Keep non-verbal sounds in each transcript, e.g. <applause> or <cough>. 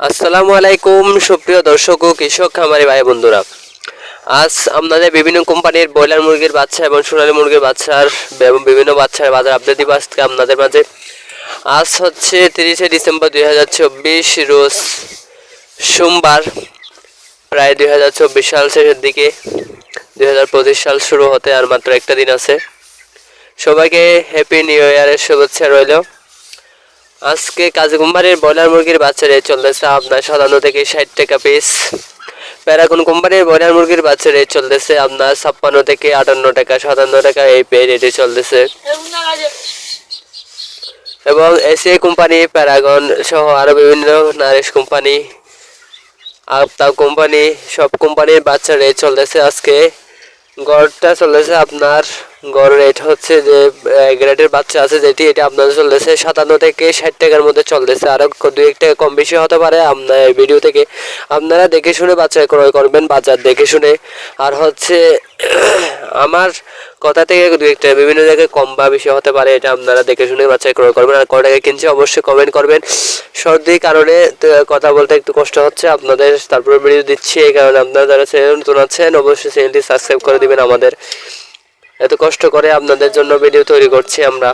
আসসালামু আলাইকুম, সুপ্রিয় দর্শক ও কৃষক খামারি ভাই বন্ধুরা আজ আপনাদের বিভিন্ন কোম্পানির ব্রয়লার মুরগির বাচ্চা এবং সোনালী মুরগির বাচ্চার বিভিন্ন বাচ্চার বাজার আপডেট দিব আজকে আপনাদের মাঝে। আজ হচ্ছে তিরিশে ডিসেম্বর দুই হাজার চব্বিশ, রোজ সোমবার, প্রায় দুই হাজার চব্বিশ সাল শেষের দিকে দুই হাজার পঁচিশ সাল শুরু হতে আর মাত্র একটা দিন আছে। সবাইকে হ্যাপি নিউ ইয়ারের শুভেচ্ছা রইল। আজকে কাজী কোম্পানির ব্রয়লার মুরগির বাচ্চা রেট চলতেছে আপনার সাতান্ন থেকে ষাট টাকা পিস প্যারাগন কোম্পানির ব্রয়লার মুরগির বাচ্চা রেট চলতেছে আপনার ছাপ্পান্ন থেকে আটান্ন টাকা, সাতান্ন টাকা এই পে রেটে চলতেছে। এবং এসিআই কোম্পানি, প্যারাগন সহ আরও বিভিন্ন নারিশ কোম্পানি আফতাব কোম্পানি, সব কোম্পানির বাচ্চা রেট চলতেছে আজকে। গড়টা চলতেছে আপনার গড় রেট হচ্ছে যে গ্রেডের বাচ্চা আছে যেটি এটা আপনার চলতেছে সাতান্ন থেকে ষাট টাকার মধ্যে চলতেছে। আরও দু এক টাকা কম বেশি হতে পারে আপনার ভিডিও থেকে। আপনারা দেখে শুনে বাচ্চা ক্রয় করবেন, বাজার দেখে শুনে। আর হচ্ছে, <clears throat> আমার কথা থেকে দু একটা বিভিন্ন জায়গায় কম বা বেশি হতে পারে, এটা আপনারা দেখে শুনে বাচ্চা ক্রয় করবেন। আর কয় টাকা কিনছে অবশ্যই কমেন্ট করবেন। সর্দির কারণে কথা বলতে একটু কষ্ট হচ্ছে আপনাদের, তারপরে ভিডিও দিচ্ছি, এই কারণে আপনারা যারা চ্যানেল নতুন আছেন, অবশ্যই চ্যানেলটি সাবস্ক্রাইব করে দিবেন আমাদের। এত কষ্ট করে আপনাদের জন্য ভিডিও তৈরি করছি আমরা।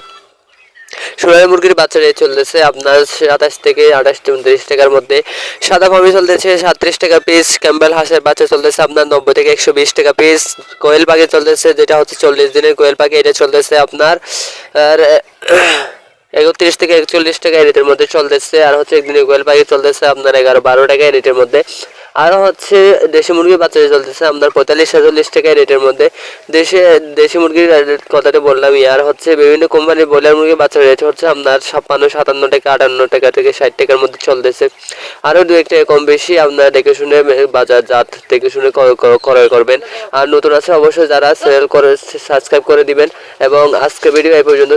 সোনালী মুরগির বাচ্চা রেট চলতেছে, আপনার সাতাশ থেকে আঠাশ উনত্রিশ টাকার মধ্যে। সাদা ফার্মি চলতেছে সাতত্রিশ টাকা পিস ক্যাম্বেল হাঁসের বাচ্চা চলতেছে, আপনার নব্বই থেকে একশো বিশ টাকা পিস কোয়েল পাখি চলতেছে, যেটা হচ্ছে চল্লিশ দিনের কোয়েল পাখি, এটা চলতেছে আপনার, আর একত্রিশ থেকে একচল্লিশ টাকা এরিটের মধ্যে চলতেছে, আর হচ্ছে একদিনের কোয়েল পাখি চলতেছে আপনার এগারো বারো টাকা এরিটের মধ্যে। আরও হচ্ছে দেশি মুরগির বাচ্চা চলতেছে আপনার পঁয়তাল্লিশ সাতচল্লিশ টাকা রেটের মধ্যে। দেশে, দেশি মুরগির কথাটা বললাম আর হচ্ছে বিভিন্ন কোম্পানির ব্রয়লার মুরগির বাচ্চার রেট হচ্ছে আপনার ছাপ্পান্ন, সাতান্ন টাকা, আটান্ন টাকা থেকে ষাট টাকার মধ্যে চলতেছে। আরও দু একটা কম বেশি আপনারা দেখে শুনে বাজার জাত দেখে শুনে ক্রয় করবেন। আর নতুন আছে অবশ্যই যারা সেল করে সাবস্ক্রাইব করে দিবেন। এবং আজকে ভিডিও এই পর্যন্ত